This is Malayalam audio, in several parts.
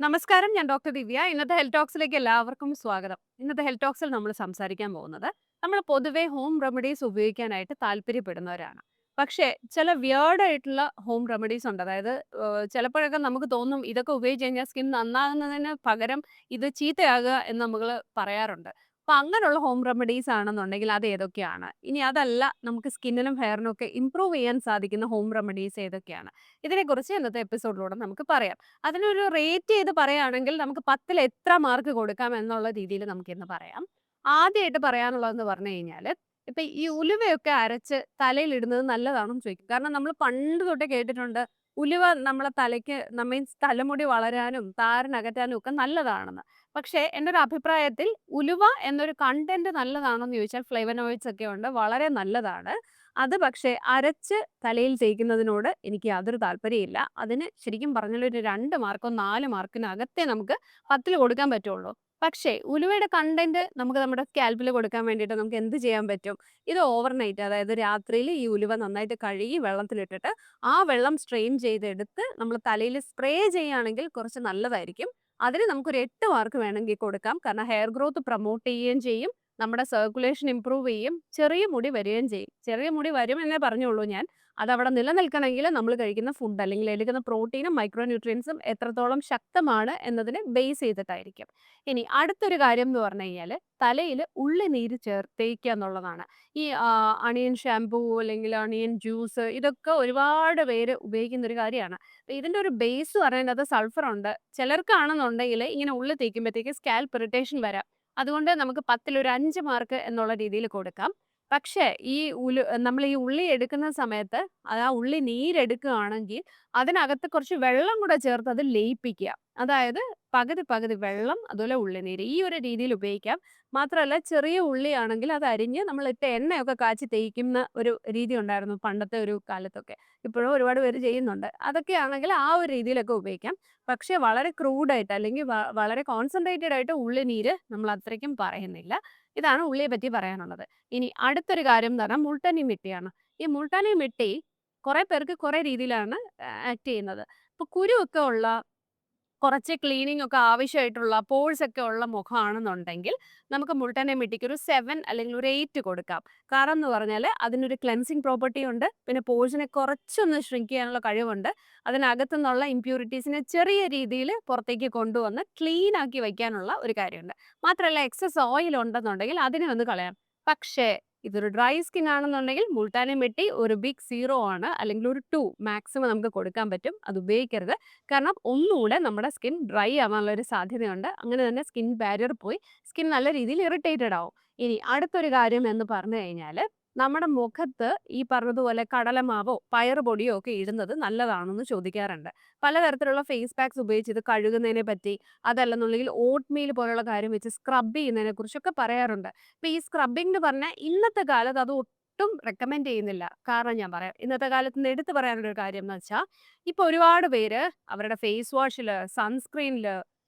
നമസ്കാരം ഞാൻ ഡോക്ടർ ദിവ്യ. ഇന്നത്തെ ഹെൽത്ത് ടോക്സിലേക്ക് എല്ലാവർക്കും സ്വാഗതം. ഇന്നത്തെ ഹെൽത്ത് ടോക്സിൽ നമ്മൾ സംസാരിക്കാൻ പോകുന്നത് നമ്മൾ പൊതുവെ ഹോം റെമഡീസ് ഉപയോഗിക്കാനായിട്ട് താല്പര്യപ്പെടുന്നവരാണ്. പക്ഷേ ചില വിയേർഡായിട്ടുള്ള ഹോം റെമഡീസ് ഉണ്ട്. അതായത് ചിലപ്പോഴൊക്കെ നമുക്ക് തോന്നും ഇതൊക്കെ ഉപയോഗിച്ച് കഴിഞ്ഞാൽ സ്കിൻ നന്നാകുന്നതിന് പകരം ഇത് ചീത്തയാകുക എന്ന് നമ്മൾ പറയാറുണ്ട്. അപ്പൊ അങ്ങനെയുള്ള ഹോം റെമഡീസ് ആണെന്നുണ്ടെങ്കിൽ അത് ഏതൊക്കെയാണ്? ഇനി അതല്ല നമുക്ക് സ്കിന്നിനും ഹെയറിനും ഒക്കെ ഇമ്പ്രൂവ് ചെയ്യാൻ സാധിക്കുന്ന ഹോം റെമഡീസ് ഏതൊക്കെയാണ്? ഇതിനെക്കുറിച്ച് ഇന്നത്തെ എപ്പിസോഡിലൂടെ നമുക്ക് പറയാം. അതിനൊരു റേറ്റ് ചെയ്ത് പറയുകയാണെങ്കിൽ നമുക്ക് പത്തിൽ എത്ര മാർക്ക് കൊടുക്കാം എന്നുള്ള രീതിയിൽ നമുക്ക് നമുക്കിന്ന് പറയാം. ആദ്യമായിട്ട് പറയാനുള്ളതെന്ന് പറഞ്ഞു കഴിഞ്ഞാൽ ഇപ്പൊ ഈ ഉലുവയൊക്കെ അരച്ച് തലയിൽ ഇടുന്നത് നല്ലതാണെന്ന് ചോദിക്കും. കാരണം നമ്മൾ പണ്ട് തൊട്ടേ കേട്ടിട്ടുണ്ട് ഉലുവ നമ്മളെ തലയ്ക്ക് നമ്മീൻസ് തലമുടി വളരാനും താരനകറ്റാനും ഒക്കെ നല്ലതാണെന്ന്. പക്ഷേ എന്റെ ഒരു അഭിപ്രായത്തിൽ ഉലുവ എന്നൊരു കണ്ടന്റ് നല്ലതാണെന്ന് ചോദിച്ചാൽ ഫ്ലേവനോയിഡ്സ് ഒക്കെ ഉണ്ട് വളരെ നല്ലതാണ്. അത് പക്ഷേ അരച്ച് തലയിൽ തേക്കുന്നതിനോട് എനിക്ക് യാതൊരു താല്പര്യമില്ല അതിന് ശരിക്കും പറഞ്ഞാൽ ഒരു രണ്ട് മാർക്കോ നാല് മാർക്കിനകത്തേ നമുക്ക് പത്തിൽ കൊടുക്കാൻ പറ്റുള്ളൂ. പക്ഷേ ഉലുവയുടെ കണ്ടന്റ് നമുക്ക് നമ്മുടെ സ്കാൽപ്പിൽ കൊടുക്കാൻ വേണ്ടിയിട്ട് നമുക്ക് എന്ത് ചെയ്യാൻ പറ്റും? ഇത് ഓവർനൈറ്റ് അതായത് രാത്രിയിൽ ഈ ഉലുവ നന്നായിട്ട് കഴുകി വെള്ളത്തിലിട്ടിട്ട് ആ വെള്ളം സ്ട്രെയിൻ ചെയ്തെടുത്ത് നമ്മൾ തലയിൽ സ്പ്രേ ചെയ്യുകയാണെങ്കിൽ കുറച്ച് നല്ലതായിരിക്കും. അതിന് നമുക്കൊരു എട്ട് മാർക്ക് വേണമെങ്കിൽ കൊടുക്കാം. കാരണം ഹെയർ ഗ്രോത്ത് പ്രൊമോട്ട് ചെയ്യുകയും ചെയ്യും. നമ്മുടെ സർക്കുലേഷൻ ഇമ്പ്രൂവ് ചെയ്യും ചെറിയ മുടി വരികയും ചെയ്യും. ചെറിയ മുടി വരും എന്നേ പറഞ്ഞുള്ളൂ ഞാൻ. അതവിടെ നിലനിൽക്കണമെങ്കിൽ നമ്മൾ കഴിക്കുന്ന ഫുഡ് അല്ലെങ്കിൽ എടുക്കുന്ന പ്രോട്ടീനും മൈക്രോ ന്യൂട്രിയൻസും എത്രത്തോളം ശക്തമാണ് എന്നതിനെ ബേസ് ചെയ്തിട്ടായിരിക്കും. ഇനി അടുത്തൊരു കാര്യം എന്ന് പറഞ്ഞു കഴിഞ്ഞാൽ തലയിൽ ഉള്ളി നീര് ചേർത്തേക്കുക എന്നുള്ളതാണ്. ഈ അണിയൻ ഷാംപൂ അല്ലെങ്കിൽ അണിയൻ ജ്യൂസ് ഇതൊക്കെ ഒരുപാട് പേര് ഉപയോഗിക്കുന്ന ഒരു കാര്യമാണ്. ഇതിന്റെ ഒരു ബേസ് പറയുന്നത് സൾഫർ ഉണ്ട്. ചിലർക്കാണെന്നുണ്ടെങ്കിൽ ഇങ്ങനെ ഉള്ളി തേക്കുമ്പോഴത്തേക്ക് സ്കാൽപ്പ് ഇറിറ്റേഷൻ വരാം. അതുകൊണ്ട് നമുക്ക് പത്തിൽ ഒരു അഞ്ച് മാർക്ക് എന്നുള്ള രീതിയിൽ കൊടുക്കാം. പക്ഷേ ഈ ഉലു നമ്മൾ ഈ ഉള്ളി എടുക്കുന്ന സമയത്ത് അത് ആ ഉള്ളി നീരെടുക്കുകയാണെങ്കിൽ അതിനകത്ത് കുറച്ച് വെള്ളം കൂടെ ചേർത്ത് അത് ലയിപ്പിക്കുക. അതായത് പകുതി പകുതി വെള്ളം അതുപോലെ ഉള്ളിനീര് ഈ ഒരു രീതിയിൽ ഉപയോഗിക്കാം. മാത്രമല്ല ചെറിയ ഉള്ളിയാണെങ്കിൽ അത് അരിഞ്ഞ് നമ്മൾ ഇട്ട് എണ്ണയൊക്കെ കാച്ചി തേയ്ക്കുന്ന ഒരു രീതി ഉണ്ടായിരുന്നു പണ്ടത്തെ ഒരു കാലത്തൊക്കെ. ഇപ്പോഴും ഒരുപാട് പേര് ചെയ്യുന്നുണ്ട്. അതൊക്കെ ആണെങ്കിൽ ആ ഒരു രീതിയിലൊക്കെ ഉപയോഗിക്കാം. പക്ഷേ വളരെ ക്രൂഡായിട്ട് അല്ലെങ്കിൽ വളരെ കോൺസെൻട്രേറ്റഡ് ആയിട്ട് ഉള്ളിനീര് നമ്മൾ അത്രയ്ക്കും പറയുന്നില്ല. ഇതാണ് ഉള്ളിയെ പറ്റി പറയാനുള്ളത്. ഇനി അടുത്തൊരു കാര്യം എന്ന് പറഞ്ഞാൽ മുൾട്ടനി മിട്ടിയാണ്. ഈ മുൾട്ടനി മിട്ടി കുറെ പേർക്ക് കുറെ രീതിയിലാണ് ആക്ട് ചെയ്യുന്നത്. ഇപ്പൊ കുരുവൊക്കെ ഉള്ള കുറച്ച് ക്ലീനിങ് ഒക്കെ ആവശ്യമായിട്ടുള്ള പോഴ്സ് ഒക്കെ ഉള്ള മുഖമാണെന്നുണ്ടെങ്കിൽ നമുക്ക് മുൾട്ടനെ മിട്ടിക്ക് ഒരു സെവൻ അല്ലെങ്കിൽ ഒരു എയ്റ്റ് കൊടുക്കാം. കാരണം എന്ന് പറഞ്ഞാൽ അതിനൊരു ക്ലെൻസിങ് പ്രോപ്പർട്ടി ഉണ്ട്. പിന്നെ പോഴ്സിനെ കുറച്ചൊന്ന് ഷ്രിങ്ക് ചെയ്യാനുള്ള കഴിവുണ്ട്. അതിനകത്തു നിന്നുള്ള ഇമ്പ്യൂരിറ്റീസിനെ ചെറിയ രീതിയിൽ പുറത്തേക്ക് കൊണ്ടുവന്ന് ക്ലീൻ ആക്കി വയ്ക്കാനുള്ള ഒരു കാര്യമുണ്ട്. മാത്രമല്ല എക്സസ് ഓയിൽ ഉണ്ടെന്നുണ്ടെങ്കിൽ അതിനെ ഒന്ന് കളയാം. പക്ഷേ ഇതൊരു ഡ്രൈ സ്കിൻ ആണെന്നുണ്ടെങ്കിൽ മുൾട്ടാനി വെട്ടി ഒരു ബിഗ് സീറോ ആണ് അല്ലെങ്കിൽ ഒരു ടു മാക്സിമം നമുക്ക് കൊടുക്കാൻ പറ്റും. അത് ഉപയോഗിക്കരുത്. കാരണം ഒന്നുകൂടെ നമ്മുടെ സ്കിൻ ഡ്രൈ ആവാനുള്ള ഒരു സാധ്യതയുണ്ട്. അങ്ങനെ തന്നെ സ്കിൻ ബാരിയർ പോയി. സ്കിൻ നല്ല രീതിയിൽ ഇറിറ്റേറ്റഡ് ആവും. ഇനി അടുത്തൊരു കാര്യം എന്ന് പറഞ്ഞു കഴിഞ്ഞാൽ നമ്മുടെ മുഖത്ത് ഈ പറഞ്ഞതുപോലെ കടലമാവോ പയറുപൊടിയോ ഒക്കെ ഇടുന്നത് നല്ലതാണെന്ന് ചോദിക്കാറുണ്ട്. പലതരത്തിലുള്ള ഫേസ് പാക്സ് ഉപയോഗിച്ച് ഇത് കഴുകുന്നതിനെ പറ്റി അതല്ലെന്നുണ്ടെങ്കിൽ ഓട്ട് മീൽ പോലുള്ള കാര്യം വെച്ച് സ്ക്രബ് ചെയ്യുന്നതിനെ കുറിച്ചൊക്കെ പറയാറുണ്ട്. അപ്പൊ ഈ സ്ക്രബിംഗ് എന്ന് പറഞ്ഞാൽ ഇന്നത്തെ കാലത്ത് അത് ഒട്ടും റെക്കമെൻഡ് ചെയ്യുന്നില്ല. കാരണം ഞാൻ പറയാം ഇന്നത്തെ കാലത്ത് നിന്ന് എടുത്തു പറയാനുള്ള ഒരു കാര്യം എന്ന് വെച്ചാൽ ഇപ്പൊ ഒരുപാട് പേര് അവരുടെ ഫേസ് വാഷിൽ സൺസ്ക്രീനിൽ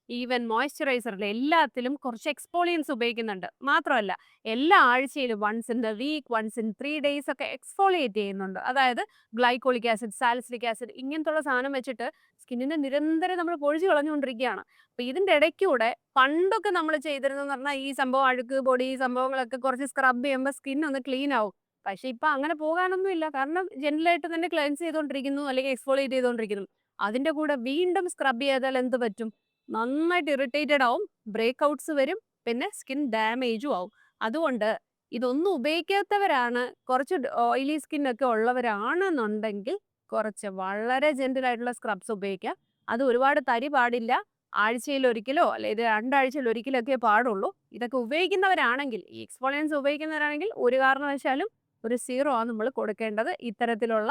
ഈവൻ മോയ്സ്ചറൈസറിൽ എല്ലാത്തിലും കുറച്ച് എക്സ്പോളിയൻസ് ഉപയോഗിക്കുന്നുണ്ട്. മാത്രമല്ല എല്ലാ ആഴ്ചയിലും once in the week once in three days ഒക്കെ എക്സ്ഫോളിയേറ്റ് ചെയ്യുന്നുണ്ട്. അതായത് ഗ്ലൈക്കോളിക് ആസിഡ് സാലിസിലിക് ആസിഡ് ഇങ്ങനത്തുള്ള സാധനം വെച്ചിട്ട് സ്കിന്നിനെ നിരന്തരം നമ്മൾ പൊഴിച്ചു കളഞ്ഞുകൊണ്ടിരിക്കുകയാണ്. അപ്പൊ ഇതിന്റെ ഇടയ്ക്കൂടെ പണ്ടൊക്കെ നമ്മൾ ചെയ്തിരുന്നെന്ന് പറഞ്ഞാൽ ഈ സംഭവം അഴുക്ക് പൊടി സംഭവങ്ങളൊക്കെ കുറച്ച് സ്ക്രബ് ചെയ്യുമ്പോൾ സ്കിൻ ഒന്ന് ക്ലീൻ ആവും. പക്ഷെ ഇപ്പൊ അങ്ങനെ പോകാനൊന്നും ഇല്ല. കാരണം ജനറലായിട്ട് തന്നെ ക്ലെൻസ് ചെയ്തുകൊണ്ടിരിക്കുന്നു അല്ലെങ്കിൽ എക്സ്ഫോളിയേറ്റ് ചെയ്തുകൊണ്ടിരിക്കുന്നു. അതിന്റെ കൂടെ വീണ്ടും സ്ക്രബ് ചെയ്താൽ എന്ത് പറ്റും? നന്നായിട്ട് ഇറിറ്റേറ്റഡ് ആവും ബ്രേക്ക് ഔട്ട്സ് വരും പിന്നെ സ്കിൻ ഡാമേജും ആവും. അതുകൊണ്ട് ഇതൊന്നും ഉപയോഗിക്കാത്തവരാണ് കുറച്ച് ഓയിലി സ്കിൻ ഒക്കെ ഉള്ളവരാണെന്നുണ്ടെങ്കിൽ കുറച്ച് വളരെ ജെന്റിൽ ആയിട്ടുള്ള സ്ക്രബ്സ് ഉപയോഗിക്കാം അത് ഒരുപാട് തരി പാടില്ല ആഴ്ചയിൽ ഒരിക്കലോ ഇത് രണ്ടാഴ്ചയിൽ ഒരിക്കലോ ഒക്കെ പാടുള്ളൂ. ഇതൊക്കെ ഉപയോഗിക്കുന്നവരാണെങ്കിൽ ഈ എക്സ്പോളിയൻസ് ഉപയോഗിക്കുന്നവരാണെങ്കിൽ ഒരു കാരണവശാലും ഒരു സീറോ ആണ് നമ്മൾ കൊടുക്കേണ്ടത് ഇത്തരത്തിലുള്ള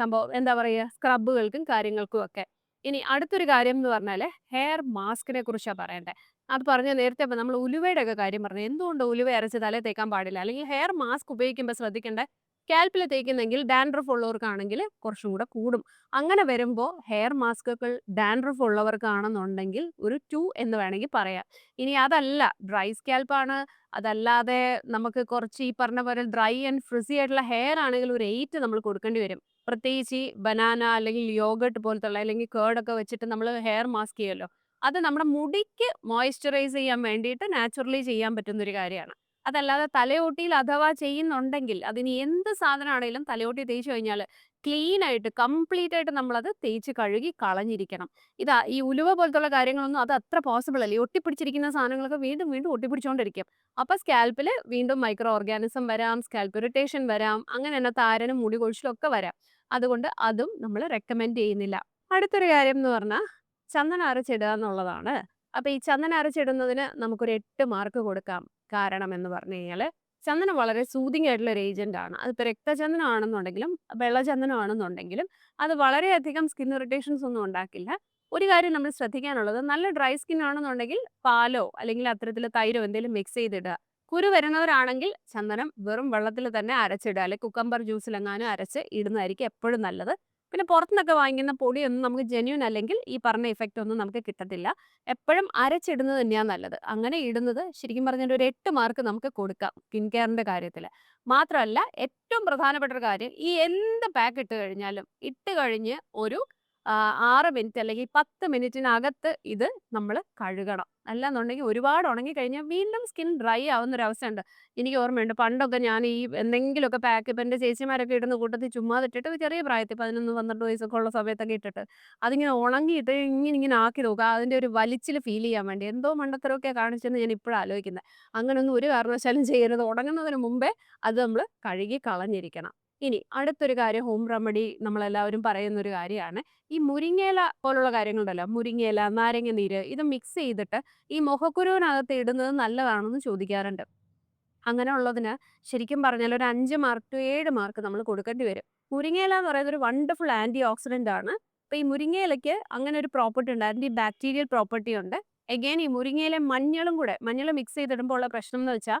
സംഭവം എന്താ പറയുക സ്ക്രബുകൾക്കും കാര്യങ്ങൾക്കും ഒക്കെ. ഇനി അടുത്തൊരു കാര്യം എന്ന് പറഞ്ഞാൽ ഹെയർ മാസ്കിനെ കുറിച്ചാണ് പറയണ്ടേ. അത് പറഞ്ഞ നേരത്തെ നമ്മൾ ഉലുവയുടെ ഒക്കെ കാര്യം പറഞ്ഞു. എന്തുകൊണ്ട് ഉലുവ അരച്ച് തലയിൽ തേക്കാൻ പാടില്ല? അല്ലെങ്കിൽ ഹെയർ മാസ്ക് ഉപയോഗിക്കുമ്പോൾ ശ്രദ്ധിക്കേണ്ട? സ്കാൽപ്പിൽ തേക്കുന്നെങ്കിൽ ഡാൻഡ്രഫ് ഉള്ളവർക്കാണെങ്കിൽ കുറച്ചും കൂടെ കൂടും. അങ്ങനെ വരുമ്പോൾ ഹെയർ മാസ്കുകൾ ഡാൻഡ്രഫ് ഉള്ളവർക്കാണെന്നുണ്ടെങ്കിൽ ഒരു ടു എന്ന് വേണമെങ്കിൽ പറയാം. ഇനി അതല്ല ഡ്രൈ സ്കാൽപ്പാണ് അതല്ലാതെ നമുക്ക് കുറച്ച് ഈ പറഞ്ഞ പോലെ ഡ്രൈ ആൻഡ് ഫ്രിസി ആയിട്ടുള്ള ഹെയർ ആണെങ്കിൽ ഒരു എയ്റ്റ് നമ്മൾ കൊടുക്കേണ്ടി വരും. പ്രത്യേകിച്ച് ഈ ബനാന അല്ലെങ്കിൽ യോഗട്ട് പോലത്തുള്ള അല്ലെങ്കിൽ കേർഡൊക്കെ വെച്ചിട്ട് നമ്മൾ ഹെയർ മാസ്ക് ചെയ്യുമല്ലോ അത് നമ്മുടെ മുടിക്ക് മോയ്സ്ചറൈസ് ചെയ്യാൻ വേണ്ടിയിട്ട് നാച്ചുറലി ചെയ്യാൻ പറ്റുന്ന ഒരു കാര്യമാണ്. അതല്ലാതെ തലയോട്ടിയിൽ അഥവാ ചെയ്യുന്നുണ്ടെങ്കിൽ അതിന് എന്ത് സാധനമാണെങ്കിലും തലയോട്ടി തേച്ച് കഴിഞ്ഞാൽ ക്ലീൻ ആയിട്ട് കംപ്ലീറ്റ് ആയിട്ട് നമ്മളത് തേച്ച് കഴുകി കളഞ്ഞിരിക്കണം. ഇതാ ഈ ഉലുവ പോലത്തുള്ള കാര്യങ്ങളൊന്നും അത് അത്ര പോസിബിൾ അല്ല. ഒട്ടിപ്പിടിച്ചിരിക്കുന്ന സാധനങ്ങളൊക്കെ വീണ്ടും വീണ്ടും ഒട്ടിപ്പിടിച്ചുകൊണ്ടിരിക്കും അപ്പൊ സ്കാൽപ്പിൽ വീണ്ടും മൈക്രോ ഓർഗാനിസം വരാം സ്കാൽപ്പ് ഇറിറ്റേഷൻ വരാം അങ്ങനെ തന്നെ താരനും മുടി കൊഴിച്ചിലും ഒക്കെ വരാം. അതുകൊണ്ട് അതും നമ്മൾ റെക്കമെൻഡ് ചെയ്യുന്നില്ല. അടുത്തൊരു കാര്യം എന്ന് പറഞ്ഞാൽ ചന്ദന അരച്ചിടുക എന്നുള്ളതാണ്. അപ്പൊ ഈ ചന്ദന അരച്ചിടുന്നതിന് നമുക്കൊരു എട്ട് മാർക്ക് കൊടുക്കാം. കാരണം എന്ന് പറഞ്ഞു കഴിഞ്ഞാൽ ചന്ദനം വളരെ സൂതിങ് ആയിട്ടുള്ള ഒരു ഏജന്റ് ആണ്. അതിപ്പോൾ രക്തചന്ദനം ആണെന്നുണ്ടെങ്കിലും വെള്ളചന്ദനം ആണെന്നുണ്ടെങ്കിലും അത് വളരെയധികം സ്കിൻ ഇറിറ്റേഷൻസ് ഒന്നും ഉണ്ടാക്കില്ല. ഒരു കാര്യം നമ്മൾ ശ്രദ്ധിക്കാനുള്ളത് നല്ല ഡ്രൈ സ്കിൻ ആണെന്നുണ്ടെങ്കിൽ പാലോ അല്ലെങ്കിൽ അത്തരത്തിൽ തൈരോ എന്തെങ്കിലും മിക്സ് ചെയ്തിടുക. കുരു വരുന്നവരാണെങ്കിൽ ചന്ദനം വെറും വെള്ളത്തിൽ തന്നെ അരച്ചിടുക. അല്ലെങ്കിൽ കുക്കമ്പർ ജ്യൂസിലെങ്ങാനും അരച്ച് ഇടുന്നതായിരിക്കും എപ്പോഴും നല്ലത്. പിന്നെ പുറത്തുനിന്നൊക്കെ വാങ്ങിക്കുന്ന പൊടിയൊന്നും നമുക്ക് ജെന്യൂൻ അല്ലെങ്കിൽ ഈ പറഞ്ഞ ഇഫക്റ്റ് ഒന്നും നമുക്ക് കിട്ടത്തില്ല. എപ്പോഴും അരച്ചിടുന്നത് തന്നെയാണ് നല്ലത്. അങ്ങനെ ഇടുന്നത് ശരിക്കും പറഞ്ഞാൽ ഒരു എട്ട് മാർക്ക് നമുക്ക് കൊടുക്കാം സ്കിൻ കെയറിന്റെ കാര്യത്തിൽ. മാത്രമല്ല ഏറ്റവും പ്രധാനപ്പെട്ട ഒരു കാര്യം ഈ എന്ത് പാക്ക് ഇട്ട് കഴിഞ്ഞാലും ഇട്ട് കഴിഞ്ഞ് ഒരു ആറ് മിനിറ്റ് അല്ലെങ്കിൽ പത്ത് മിനിറ്റിനകത്ത് ഇത് നമ്മൾ കഴുകണം. അല്ലാന്നുണ്ടെങ്കിൽ ഒരുപാട് ഉണങ്ങി കഴിഞ്ഞാൽ വീണ്ടും സ്കിൻ ഡ്രൈ ആവുന്ന ഒരു അവസ്ഥയുണ്ട് എനിക്ക് ഓർമ്മയുണ്ട് പണ്ടൊക്കെ ഞാൻ ഈ എന്തെങ്കിലുമൊക്കെ പാക്ക് ഇപ്പം എന്റെ ചേച്ചിമാരൊക്കെ ഇടുന്ന കൂട്ടത്തിൽ ചുമ്മാ ഇട്ടിട്ട് ചെറിയ പ്രായത്തിൽ പതിനൊന്ന് പന്ത്രണ്ട് വയസ്സൊക്കെ ഉള്ള സമയത്തൊക്കെ ഇട്ടിട്ട് അതിങ്ങനെ ഉണങ്ങിയിട്ട് ഇങ്ങനെ ഇങ്ങനെ ആക്കി നോക്കുക. അതിന്റെ ഒരു വലിച്ചിൽ ഫീൽ ചെയ്യാൻ വേണ്ടി. എന്തോ മണ്ടത്തരമൊക്കെ കാണിച്ചെന്ന് ഞാൻ ഇപ്പോഴും ആലോചിക്കുന്നത് അങ്ങനെയൊന്നും ഒരു കാരണവശാലും ചെയ്യരുത്. ഉണങ്ങുന്നതിന് മുമ്പേ അത് നമ്മൾ കഴുകി കളഞ്ഞിരിക്കണം. ഇനി അടുത്തൊരു കാര്യം ഹോം റെമഡി നമ്മളെല്ലാവരും പറയുന്ന ഒരു കാര്യമാണ്. ഈ മുരിങ്ങയില പോലുള്ള കാര്യങ്ങളുണ്ടല്ലോ മുരിങ്ങയില നാരങ്ങ നീര് ഇത് മിക്സ് ചെയ്തിട്ട് ഈ മുഖക്കുരുവിനകത്ത് ഇടുന്നത് നല്ലതാണെന്ന് ചോദിക്കാറുണ്ട്. അങ്ങനെ ഉള്ളതിന് ശരിക്കും പറഞ്ഞാൽ ഒരു അഞ്ച് മാർക്ക് ടു ഏഴ് മാർക്ക് നമ്മൾ കൊടുക്കേണ്ടി വരും. മുരിങ്ങയില എന്ന് പറയുന്നത് ഒരു വണ്ടർഫുൾ ആന്റി ഓക്സിഡന്റ് ആണ്. അപ്പൊ ഈ മുരിങ്ങയിലയ്ക്ക് അങ്ങനെ ഒരു പ്രോപ്പർട്ടി ഉണ്ട് ആന്റി ബാക്ടീരിയൽ പ്രോപ്പർട്ടി ഉണ്ട്. എഗെയിൻ ഈ മുരിങ്ങയിലെ മഞ്ഞളും കൂടെ മഞ്ഞൾ മിക്സ് ചെയ്തിടുമ്പോൾ ഉള്ള പ്രശ്നം എന്ന് വെച്ചാൽ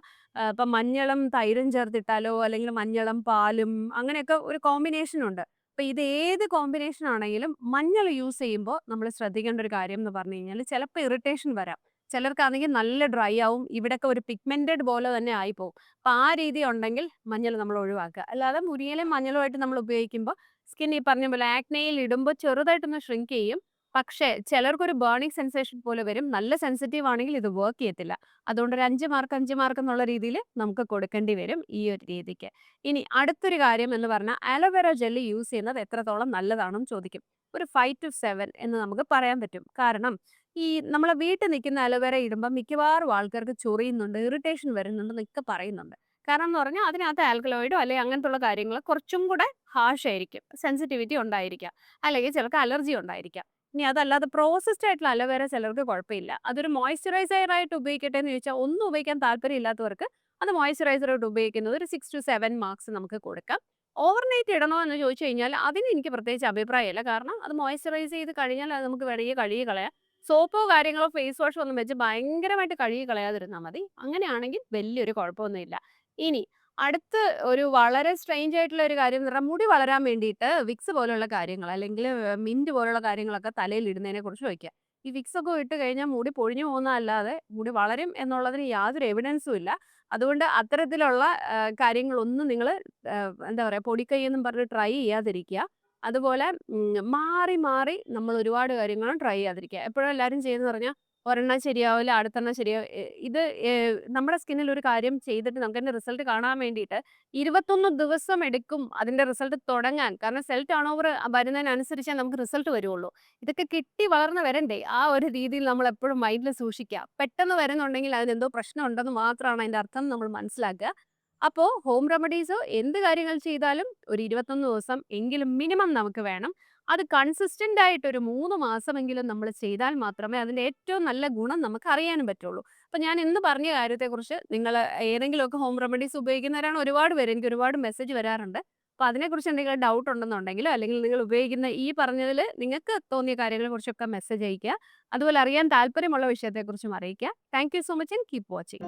ഇപ്പം മഞ്ഞളും തൈരും ചേർത്തിട്ടാലോ അല്ലെങ്കിൽ മഞ്ഞളും പാലും അങ്ങനെയൊക്കെ ഒരു കോമ്പിനേഷൻ ഉണ്ട്. അപ്പം ഇത് ഏത് കോമ്പിനേഷൻ ആണെങ്കിലും മഞ്ഞൾ യൂസ് ചെയ്യുമ്പോൾ നമ്മൾ ശ്രദ്ധിക്കേണ്ട ഒരു കാര്യം എന്ന് പറഞ്ഞു കഴിഞ്ഞാൽ ചിലപ്പോൾ ഇറിറ്റേഷൻ വരാം. ചിലർക്കാണെങ്കിൽ നല്ല ഡ്രൈ ആവും ഇവിടെയൊക്കെ ഒരു പിഗ്മെന്റഡ് പോലെ തന്നെ ആയിപ്പോവും. അപ്പം ആ രീതി ഉണ്ടെങ്കിൽ മഞ്ഞൾ നമ്മൾ ഒഴിവാക്കുക. അല്ലാതെ മുരിയിലെ മഞ്ഞളുമായിട്ട് നമ്മൾ ഉപയോഗിക്കുമ്പോൾ സ്കിൻ ഈ പറഞ്ഞ പോലെ ആക്നയിൽ ഇടുമ്പോൾ ചെറുതായിട്ടൊന്ന് ഷ്രിങ്ക് ചെയ്യും. പക്ഷേ ചിലർക്കൊരു ബേണിംഗ് സെൻസേഷൻ പോലെ വരും. നല്ല സെൻസിറ്റീവ് ആണെങ്കിൽ ഇത് വർക്ക് ചെയ്യത്തില്ല. അതുകൊണ്ട് ഒരു അഞ്ച് മാർക്ക് അഞ്ച് മാർക്ക് എന്നുള്ള രീതിയിൽ നമുക്ക് കൊടുക്കേണ്ടി വരും ഈ ഒരു രീതിക്ക്. ഇനി അടുത്തൊരു കാര്യം എന്ന് പറഞ്ഞാൽ അലോവേറ ജെല്ലി യൂസ് ചെയ്യുന്നത് എത്രത്തോളം നല്ലതാണെന്ന് ചോദിക്കും. ഒരു ഫൈവ് ടു സെവൻ എന്ന് നമുക്ക് പറയാൻ പറ്റും. കാരണം ഈ നമ്മളെ വീട്ടിൽ നിൽക്കുന്ന അലോവേര ഇടുമ്പോൾ മിക്കവാറും ആൾക്കാർക്ക് ചൊറിയുന്നുണ്ട് ഇറിറ്റേഷൻ വരുന്നുണ്ട് എന്നൊക്കെ പറയുന്നുണ്ട്. കാരണം എന്ന് പറഞ്ഞാൽ അതിനകത്ത് ആൽക്കലോയിഡോ അല്ലെങ്കിൽ അങ്ങനത്തെ ഉള്ള കാര്യങ്ങൾ കുറച്ചും കൂടെ ഹാഷ് ആയിരിക്കും. സെൻസിറ്റിവിറ്റി ഉണ്ടായിരിക്കാം. അല്ലെങ്കിൽ ചിലർക്ക് അലർജി ഉണ്ടായിരിക്കാം. ഇനി അതല്ലാതെ പ്രോസസ്ഡ് ആയിട്ടുള്ള അലോവേര ചിലർക്ക് കുഴപ്പമില്ല. അതൊരു മോയ്സ്ചറൈസർ ആയിട്ട് ഉപയോഗിക്കട്ടെ എന്ന് ചോദിച്ചാൽ ഒന്നും ഉപയോഗിക്കാൻ താല്പര്യമില്ലാത്തവർക്ക് അത് മോയ്സ്ചറൈസർ ആയിട്ട് ഉപയോഗിക്കുന്നത് ഒരു സിക്സ് ടു സെവൻ മാർക്സ് നമുക്ക് കൊടുക്കാം. ഓവർനൈറ്റ് ഇടണോ എന്ന് ചോദിച്ചു കഴിഞ്ഞാൽ അതിന് എനിക്ക് പ്രത്യേകിച്ച് അഭിപ്രായമില്ല. കാരണം അത് മോയ്സ്ചറൈസ് ചെയ്ത് കഴിഞ്ഞാൽ അത് നമുക്ക് വെളിയെ കഴുകി കളയാം. സോപ്പോ കാര്യങ്ങളോ ഫേസ് വാഷോ ഒന്നും വെച്ച് ഭയങ്കരമായിട്ട് കഴുകി കളയാതിരുന്നാൽ മതി. അങ്ങനെയാണെങ്കിൽ വലിയൊരു കുഴപ്പമൊന്നുമില്ല. ഇനി അടുത്ത് ഒരു വളരെ സ്ട്രെയിഞ്ച് ആയിട്ടുള്ള ഒരു കാര്യം എന്ന് മുടി വളരാൻ വേണ്ടിയിട്ട് വിക്സ് പോലുള്ള കാര്യങ്ങൾ അല്ലെങ്കിൽ മിന്റ് പോലുള്ള കാര്യങ്ങളൊക്കെ തലയിൽ ഇടുന്നതിനെ കുറിച്ച് ചോദിക്കുക. ഈ വിക്സ് ഒക്കെ ഇട്ട് കഴിഞ്ഞാൽ മുടി പൊഴിഞ്ഞു പോകുന്നതല്ലാതെ മുടി വളരും എന്നുള്ളതിന് യാതൊരു എവിഡൻസും ഇല്ല. അതുകൊണ്ട് അത്തരത്തിലുള്ള കാര്യങ്ങളൊന്നും നിങ്ങൾ എന്താ പറയുക പൊടിക്കൈയെന്നും പറഞ്ഞ് ട്രൈ ചെയ്യാതിരിക്കുക. അതുപോലെ മാറി മാറി നമ്മൾ ഒരുപാട് കാര്യങ്ങളും ട്രൈ ചെയ്യാതിരിക്കുക. എപ്പോഴും എല്ലാവരും ചെയ്യുന്നത് പറഞ്ഞാൽ ഒരെണ്ണം ശരിയാവില്ല അടുത്തെണ്ണം ശരിയാവും. ഇത് നമ്മുടെ സ്കിന്നിൽ ഒരു കാര്യം ചെയ്തിട്ട് നമുക്ക് അതിന്റെ റിസൾട്ട് കാണാൻ വേണ്ടിയിട്ട് ഇരുപത്തൊന്ന് ദിവസം എടുക്കും അതിന്റെ റിസൾട്ട് തുടങ്ങാൻ. കാരണം സെൽ ടേൺ ഓവർ വരുന്നതിനനുസരിച്ചേ നമുക്ക് റിസൾട്ട് വരുള്ളൂ. ഇതൊക്കെ കിട്ടി വളർന്ന് വരണ്ടേ? ആ ഒരു രീതിയിൽ നമ്മൾ എപ്പോഴും മൈൻഡിൽ സൂക്ഷിക്കുക. പെട്ടെന്ന് വരുന്നുണ്ടെങ്കിൽ അതിന് എന്തോ പ്രശ്നം ഉണ്ടെന്ന് മാത്രമാണ് അതിന്റെ അർത്ഥം നമ്മൾ മനസ്സിലാക്കുക. അപ്പോൾ ഹോം റെമഡീസോ എന്ത് കാര്യങ്ങൾ ചെയ്താലും ഒരു ഇരുപത്തൊന്ന് ദിവസം എങ്കിലും മിനിമം നമുക്ക് വേണം. അത് കൺസിസ്റ്റന്റ് ആയിട്ട് ഒരു മൂന്ന് മാസമെങ്കിലും നമ്മൾ ചെയ്താൽ മാത്രമേ അതിന്റെ ഏറ്റവും നല്ല ഗുണം നമുക്ക് അറിയാനും പറ്റുള്ളൂ. അപ്പൊ ഞാൻ ഇന്ന് പറഞ്ഞ കാര്യത്തെക്കുറിച്ച് നിങ്ങൾ ഏതെങ്കിലുമൊക്കെ ഹോം റെമഡീസ് ഉപയോഗിക്കുന്നവരാണ് ഒരുപാട് പേര്. എനിക്ക് ഒരുപാട് മെസ്സേജ് വരാറുണ്ട്. അപ്പൊ അതിനെക്കുറിച്ച് എന്തെങ്കിലും ഡൗട്ട് ഉണ്ടെന്നുണ്ടെങ്കിലോ അല്ലെങ്കിൽ നിങ്ങൾ ഉപയോഗിക്കുന്ന ഈ പറഞ്ഞതിൽ നിങ്ങൾക്ക് തോന്നിയ കാര്യങ്ങളെ കുറിച്ചൊക്കെ മെസ്സേജ് അയക്കുക അതുപോലെ അറിയാൻ താല്പര്യമുള്ള വിഷയത്തെക്കുറിച്ചും അറിയിക്കുക. Thank so much and keep watching